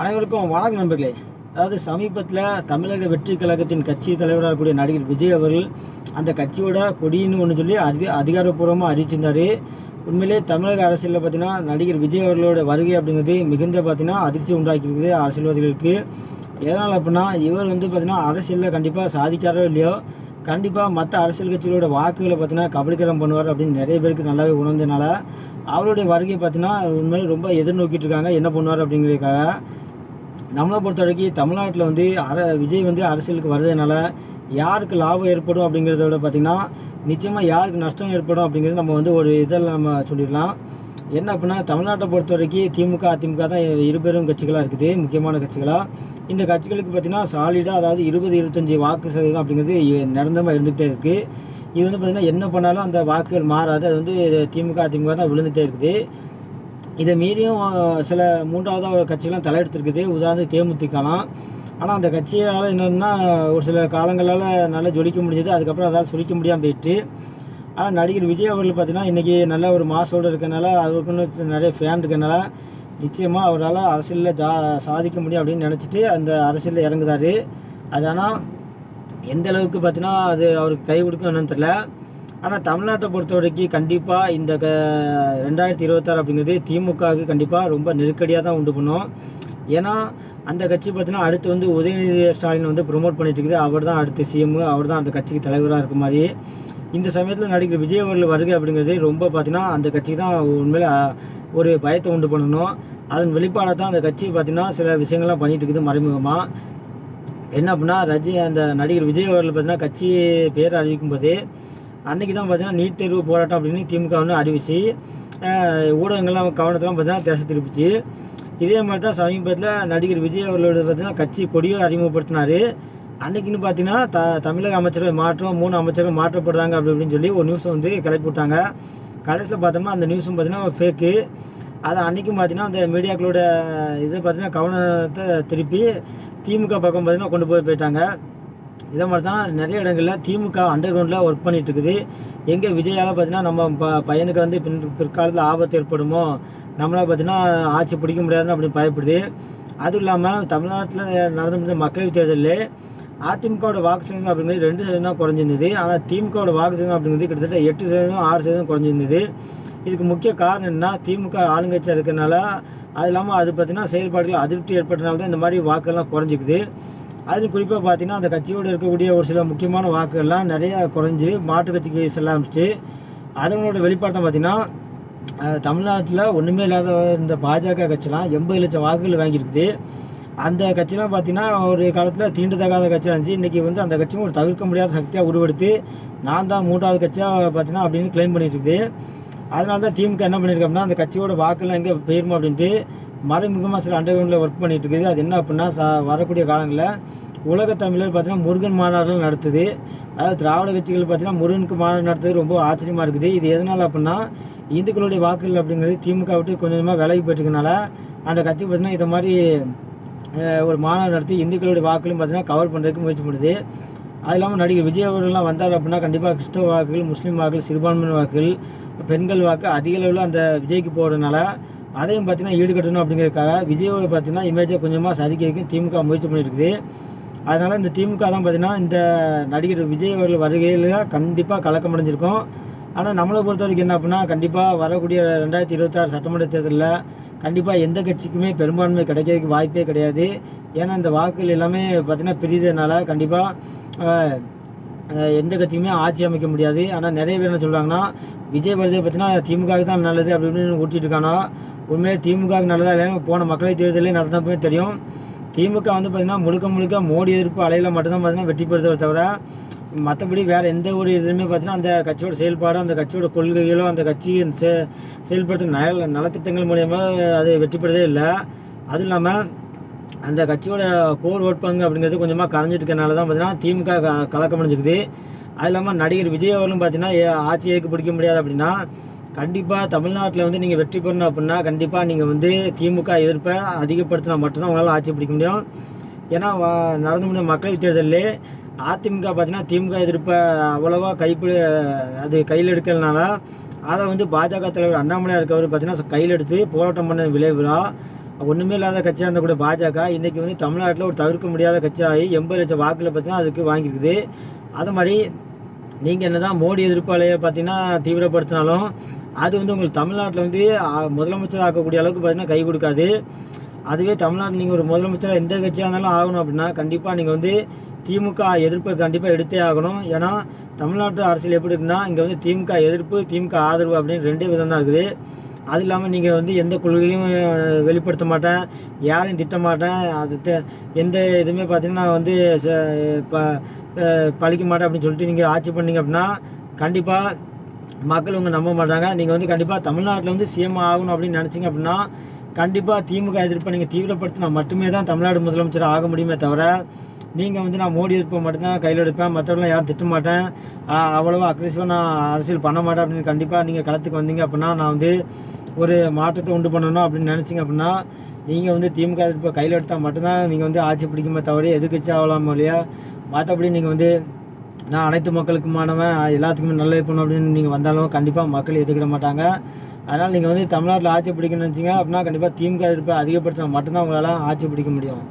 அனைவருக்கும் வணக்கம் நண்பர்களே. அதாவது சமீபத்தில் தமிழக வெற்றி கழகத்தின் கட்சி தலைவராக கூடிய நடிகர் விஜய் அவர்கள் அந்த கட்சியோட கொடின்னு ஒன்று சொல்லி அதி அதிகாரப்பூர்வமாக அறிவிச்சிருந்தார். உண்மையிலே தமிழக அரசியலில் பார்த்தீங்கன்னா நடிகர் விஜய் அவர்களோட வருகை அப்படிங்கிறது மிகுந்த பார்த்தீங்கன்னா அதிர்ச்சி உண்டாக்கியிருக்குது அரசியல்வாதிகளுக்கு. எதனால் அப்படின்னா இவர் வந்து பார்த்தீங்கன்னா அரசியலில் கண்டிப்பாக சாதிக்காரோ இல்லையோ கண்டிப்பாக மற்ற அரசியல் கட்சிகளோட வாக்குகளை பார்த்தீங்கன்னா கபலீகரம் பண்ணுவார் அப்படின்னு நிறைய பேருக்கு நல்லாவே உணர்ந்ததுனால அவருடைய வருகை பார்த்தீங்கன்னா உண்மையிலே ரொம்ப எதிர்நோக்கிட்டு இருக்காங்க. என்ன பண்ணுவார் அப்படிங்கிறதுக்காக நம்மளை பொறுத்த வரைக்கும் தமிழ்நாட்டில் வந்து அர விஜய் வந்து அரசியலுக்கு வர்றதுனால யாருக்கு லாபம் ஏற்படும் அப்படிங்கிறத விட பார்த்திங்கன்னா நிச்சயமாக யாருக்கு நஷ்டம் ஏற்படும் அப்படிங்கிறது நம்ம வந்து ஒரு இதில் நம்ம சொல்லிடலாம். என்ன அப்படின்னா தமிழ்நாட்டை பொறுத்த வரைக்கும் திமுக அதிமுக தான் இருபெரும் கட்சிகளாக இருக்குது முக்கியமான கட்சிகளாக இந்த கட்சிகளுக்கு பார்த்திங்கன்னா சாலிடாக அதாவது இருபது இருபத்தஞ்சி வாக்கு சதவீதம் அப்படிங்கிறது நிரந்தரமாக இருந்துகிட்டே இருக்குது இது வந்து பார்த்திங்கன்னா என்ன பண்ணாலும் அந்த வாக்குகள் மாறாது. அது வந்து திமுக அதிமுக தான் விழுந்துகிட்டே இருக்குது. இதை மீறியும் சில மூன்றாவது கட்சிகள்லாம் தலையெடுத்திருக்குது. உதாரணத்துக்கு தேமுதிகலாம். ஆனால் அந்த கட்சியால் என்னென்னா ஒரு சில காலங்களால் நல்லா ஜொலிக்க முடிஞ்சது. அதுக்கப்புறம் அதால் சொலிக்க முடியாமல் போயிட்டு ஆனால் நடிகர் விஜய் அவர்கள் பார்த்தீங்கன்னா இன்றைக்கி நல்ல ஒரு மாசோடு இருக்கனால அவருக்குன்னு நிறைய ஃபேன் இருக்கனால நிச்சயமாக அவரால் அரசியலில் ஜா சாதிக்க முடியும் அப்படின்னு நினச்சிட்டு அந்த அரசியலில் இறங்குதாரு அது ஆனால் எந்த அளவுக்கு பார்த்தீங்கன்னா அது அவருக்கு கை கொடுக்கும் என்னன்னு தெரில ஆனால் தமிழ்நாட்டை பொறுத்த வரைக்கும் கண்டிப்பாக இந்த க ரெண்டாயிரத்தி இருபத்தாறு அப்படிங்கிறது திமுகவுக்கு கண்டிப்பாக ரொம்ப நெருக்கடியாக தான் உண்டு பண்ணும். ஏன்னா அந்த கட்சி பார்த்தீங்கன்னா அடுத்து வந்து உதயநிதி ஸ்டாலின் வந்து ப்ரொமோட் பண்ணிட்டு இருக்குது. அவர் தான் அடுத்து சிஎம் அவர் தான் அந்த கட்சிக்கு தலைவராக இருக்க மாதிரி. இந்த சமயத்தில் நடிகர் விஜய் அவர்கள் வருகை அப்படிங்கிறது ரொம்ப பார்த்தீங்கன்னா அந்த கட்சிக்கு தான் உண்மையில் ஒரு பயத்தை உண்டு பண்ணணும். அதன் வெளிப்பாடாக தான் அந்த கட்சி பார்த்தீங்கன்னா சில விஷயங்கள்லாம் பண்ணிகிட்டு இருக்குது மறைமுகமாக என்ன அப்படின்னா ரஜி அந்த நடிகர் விஜய் அவர்கள் பார்த்தீங்கன்னா கட்சி பேர் அறிவிக்கும் போது அன்றைக்கி தான் பார்த்தீங்கன்னா நீட் தேர்வு போராட்டம் அப்படின்னு திமுக வந்து அறிவிச்சு ஊடகங்கள்லாம் கவனத்தெல்லாம் பார்த்தீங்கன்னா தேச திருப்பிச்சு. இதே மாதிரி தான் சமீபத்தில் நடிகர் விஜய் அவர்களோட பார்த்திங்கன்னா கட்சி கொடியை அறிமுகப்படுத்தினார். அன்றைக்கின்னு பார்த்தீங்கன்னா த தமிழக அமைச்சர்கள் மாற்றம் மூணு அமைச்சர்கள் மாற்றப்படுறாங்க அப்படி அப்படின்னு சொல்லி ஒரு நியூஸை வந்து கிளப்பி விட்டாங்க. கடைசியில் பார்த்தோம்னா அந்த நியூஸும் பார்த்தீங்கன்னா ஃபேக்கு அதை அன்றைக்கும் பார்த்தீங்கன்னா அந்த மீடியாக்களோட இதை பார்த்தீங்கன்னா கவனத்தை திருப்பி திமுக பக்கம் பார்த்தீங்கன்னா கொண்டு போய் போயிட்டாங்க. இதே மாதிரி தான் நிறைய இடங்களில் திமுக அண்டர் கிரவுண்டில் ஒர்க் பண்ணிட்டு இருக்குது எங்கே விஜயால் பார்த்தீங்கன்னா நம்ம ப பையனுக்கு வந்து பின் பிற்காலத்தில் ஆபத்து ஏற்படுமோ நம்மளால் பார்த்தீங்கன்னா ஆட்சி பிடிக்க முடியாதுன்னு அப்படின்னு பயப்படுது. அதுவும் இல்லாமல் தமிழ்நாட்டில் நடந்து முடிஞ்ச மக்களவைத் தேர்தலில் அதிமுகவோட வாக்கு சதவீதம் அப்படிங்கிறது ரெண்டு சதவீதம் தான் குறைஞ்சிருந்தது. ஆனால் திமுகவோட வாக்கு சதவீதம் அப்படிங்கிறது கிட்டத்தட்ட எட்டு சதவீதம் ஆறு சதவீதம் குறைஞ்சிருந்தது. இதுக்கு முக்கிய காரணம் என்ன திமுக ஆளுங்கட்சியாக இருக்கிறனால அது இல்லாமல் அது பார்த்தீங்கன்னா செயல்பாடுகள் அதிருப்தி ஏற்பட்டனால தான் இந்த மாதிரி வாக்கெல்லாம் குறைஞ்சிக்குது. அதில் குறிப்பாக பார்த்தீங்கன்னா அந்த கட்சியோடு இருக்கக்கூடிய ஒரு சில முக்கியமான வாக்குகள்லாம் நிறையா குறைஞ்சி மாற்று கட்சிக்கு செல்ல ஆரம்பிச்சிட்டு அதனோட வெளிப்பாடு பார்த்திங்கன்னா பார்த்தீங்கன்னா தமிழ்நாட்டில் ஒன்றுமே இல்லாத இந்த பாஜக கட்சிலாம் எண்பது லட்சம் வாக்குகள் வாங்கியிருக்குது. அந்த கட்சிலாம் பார்த்தீங்கன்னா ஒரு காலத்தில் தீண்டத்தகாத கட்சியாக இருந்துச்சு. இன்றைக்கி வந்து அந்த கட்சியும் ஒரு தவிர்க்க முடியாத சக்தியாக உருவெடுத்து நான் தான் மூன்றாவது கட்சியாக பார்த்தீங்கன்னா அப்படின்னு க்ளைம் பண்ணிட்டு இருக்குது அதனால தான் திமுக என்ன பண்ணியிருக்கோம்னா அந்த கட்சியோட வாக்குலாம் எங்கே போயிருமோ அப்படின்ட்டு மறைமுகமாக சில அண்டர்கிரவுண்டில் ஒர்க் பண்ணிகிட்டு இருக்குது. அது என்ன அப்படின்னா ச வரக்கூடிய காலங்களில் உலக தமிழர் பார்த்தீங்கன்னா முருகன் மாநாடுகள் நடத்துது. அதாவது திராவிட கட்சிகள் பார்த்தீங்கன்னா முருகனுக்கு மாநாடு நடத்துறது ரொம்ப ஆச்சரியமாக இருக்குது. இது எதனால் அப்படின்னா இந்துக்களுடைய வாக்குகள் அப்படிங்கிறது திமுக விட்டு கொஞ்சம் கொஞ்சமாக விலகி போயிட்டுருக்கனால அந்த கட்சி பார்த்தீங்கன்னா இதை மாதிரி ஒரு மாநாடு நடத்தி இந்துக்களுடைய வாக்குகளும் பார்த்தீங்கன்னா கவர் பண்ணுறதுக்கு முயற்சி பண்ணுது. அது இல்லாமல் நடிகர் விஜய் அவர்கள்லாம் வந்தார் அப்படின்னா கண்டிப்பாக கிறிஸ்தவ வாக்குகள் முஸ்லீம் வாக்குகள் சிறுபான்மையின வாக்குகள் பெண்கள் வாக்கு அதிக அளவில் அந்த விஜய்க்கு போகிறதுனால அதையும் பார்த்தீங்கன்னா ஈடுகட்டணும் அப்படிங்கிறதுக்காக விஜயோட பார்த்தீங்கன்னா இமேஜை கொஞ்சமாக சதிக்கிறதுக்கு திமுக முயற்சி பண்ணிட்டு இருக்குது. அதனால் இந்த திமுக தான் பார்த்தீங்கன்னா இந்த நடிகர் விஜய் அவர்கள் வருகையில் கண்டிப்பாக கலக்கம் அடைஞ்சிருக்கும். ஆனால் நம்மளை பொறுத்த வரைக்கும் என்ன அப்படின்னா கண்டிப்பாக வரக்கூடிய ரெண்டாயிரத்தி இருபத்தாறு சட்டமன்ற தேர்தலில் கண்டிப்பாக எந்த கட்சிக்குமே பெரும்பான்மை கிடைக்கிறதுக்கு வாய்ப்பே கிடையாது. ஏன்னா இந்த வாக்குகள் எல்லாமே பார்த்தீங்கன்னா பிரிதனால கண்டிப்பாக எந்த கட்சியுமே ஆட்சி அமைக்க முடியாது. ஆனால் நிறைய பேர் என்ன சொல்கிறாங்கன்னா விஜய் வருதை பார்த்தீங்கன்னா திமுகவுக்கு தான் நல்லது அப்படின்னு ஊற்றிட்டு ஊட்டிட்டு உண்மையிலே திமுகவுக்கு நல்லதாக இல்லையா போன மக்களவை தேர்தலே நடந்த போய் தெரியும். திமுக வந்து பார்த்திங்கன்னா முழுக்க முழுக்க மோடி எதிர்ப்பு அலையில் மட்டும்தான் பார்த்தீங்கன்னா வெற்றி பெறுதே தவிர மற்றபடி வேறு எந்த ஒரு இதுலையுமே பார்த்தீங்கன்னா அந்த கட்சியோட செயல்பாடோ அந்த கட்சியோட கொள்கைகளோ அந்த கட்சியின் செ செயல்படுத்தும் நல நலத்திட்டங்கள் மூலயமா அது வெற்றி பெறதே இல்லை. அதுவும் இல்லாமல் அந்த கட்சியோட கோர் ஓட் பங்கு அப்படிங்கிறது கொஞ்சமாக கரைஞ்சிட்டு இருக்கனால தான் பார்த்தீங்கன்னா திமுக க- கலக்கம் அடைஞ்சிக்குது அது இல்லாமல் நடிகர் விஜய் அவர்களும் பார்த்தீங்கன்னா ஏ- ஆட்சி ஏற்க பிடிக்க முடியாது அப்படின்னா கண்டிப்பாக தமிழ்நாட்டில் வந்து நீங்கள் வெற்றி பெறணும் அப்படின்னா கண்டிப்பாக நீங்கள் வந்து திமுக எதிர்ப்பை அதிகப்படுத்தினா மட்டும்தான் உங்களால் ஆட்சி பிடிக்க முடியும். ஏன்னா நடந்து முடிஞ்ச மக்களவைத் தேர்தலில் அதிமுக பார்த்தீங்கன்னா திமுக எதிர்ப்பை அவ்வளோவா கைப்பி அது கையில் எடுக்கிறதுனால அதை வந்து பாஜக தலைவர் அண்ணாமலையார் இருக்கவர் பார்த்தீங்கன்னா கையில் எடுத்து போராட்டம் பண்ண விளைவுலாம் ஒன்றுமே இல்லாத கட்சியாக இருந்தால் கூட பாஜக இன்றைக்கி வந்து தமிழ்நாட்டில் ஒரு தவிர்க்க முடியாத கட்சியாகி எண்பது லட்சம் வாக்கில் பார்த்தீங்கன்னா அதுக்கு வாங்கியிருக்குது. அது மாதிரி நீங்கள் என்ன தான் மோடி எதிர்ப்பாளைய பார்த்தீங்கன்னா தீவிரப்படுத்தினாலும் அது வந்து உங்களுக்கு தமிழ்நாட்டில் வந்து முதலமைச்சர் ஆக்கக்கூடிய அளவுக்கு பார்த்தீங்கன்னா கை கொடுக்காது. அதுவே தமிழ்நாட்டில் நீங்கள் ஒரு முதலமைச்சராக எந்த கட்சியாக இருந்தாலும் ஆகணும் அப்படின்னா கண்டிப்பாக நீங்கள் வந்து திமுக எதிர்ப்பை கண்டிப்பாக எடுத்தே ஆகணும். ஏன்னா தமிழ்நாட்டு அரசியல் எப்படி இருக்குன்னா இங்கே வந்து திமுக எதிர்ப்பு திமுக ஆதரவு அப்படின்னு ரெண்டே விதம் தான் இருக்குது. அது இல்லாமல் நீங்கள் வந்து எந்த கொள்கையும் வெளிப்படுத்த மாட்டேன் யாரையும் திட்ட மாட்டேன். அது எந்த இதுவுமே பார்த்தீங்கன்னா நான் வந்து ச- ப பழிக்க மாட்டேன் அப்படின்னு சொல்லிட்டு நீங்கள் ஆட்சி பண்ணீங்க அப்படின்னா கண்டிப்பாக மக்கள் உங்க நம்ப மாட்டாங்க. நீங்கள் வந்து கண்டிப்பாக தமிழ்நாட்டில் வந்து சிஎம் ஆகணும் அப்படின்னு நினச்சிங்க அப்படின்னா கண்டிப்பாக திமுக எதிர்ப்பை நீங்கள் தீவிரப்படுத்தினா மட்டுமே தான் தமிழ்நாடு முதலமைச்சர் ஆக முடியுமே தவிர நீங்கள் வந்து நான் மோடி எதிர்ப்பை மட்டும்தான் கையில் எடுப்பேன். மற்றவங்களாம் யாரும் திட்ட மாட்டேன். ஆஹ் அக்ரெசிவாக நான் அரசியல் பண்ண மாட்டேன் அப்படின்னு கண்டிப்பாக நீங்கள் களத்துக்கு வந்தீங்க அப்படின்னா நான் வந்து ஒரு மாற்றத்தை உண்டு பண்ணணும் அப்படின்னு நினச்சிங்க அப்படின்னா நீங்கள் வந்து திமுக எதிர்ப்பை கையில் எடுத்தால் மட்டும்தான் நீங்கள் வந்து ஆட்சி பிடிக்குமே தவிர எதிர்கட்சி ஆகலாம் இல்லையா? மற்றபடி நீங்கள் வந்து நான் அனைத்து மக்களுக்குமானவன் எல்லாத்துக்குமே நல்லது பண்ணணும் அப்படின்னு நீங்கள் வந்தாலும் கண்டிப்பாக மக்கள் ஏற்றுக்கிட மாட்டாங்க. அதனால் நீங்கள் வந்து தமிழ்நாட்டில் ஆட்சி பிடிக்கணும்னு நினச்சிங்க அப்படின்னா கண்டிப்பாக திமுக எதிர்ப்பை அதிகப்படுத்தினா மட்டும்தான் உங்களால் ஆட்சி பிடிக்க முடியும்.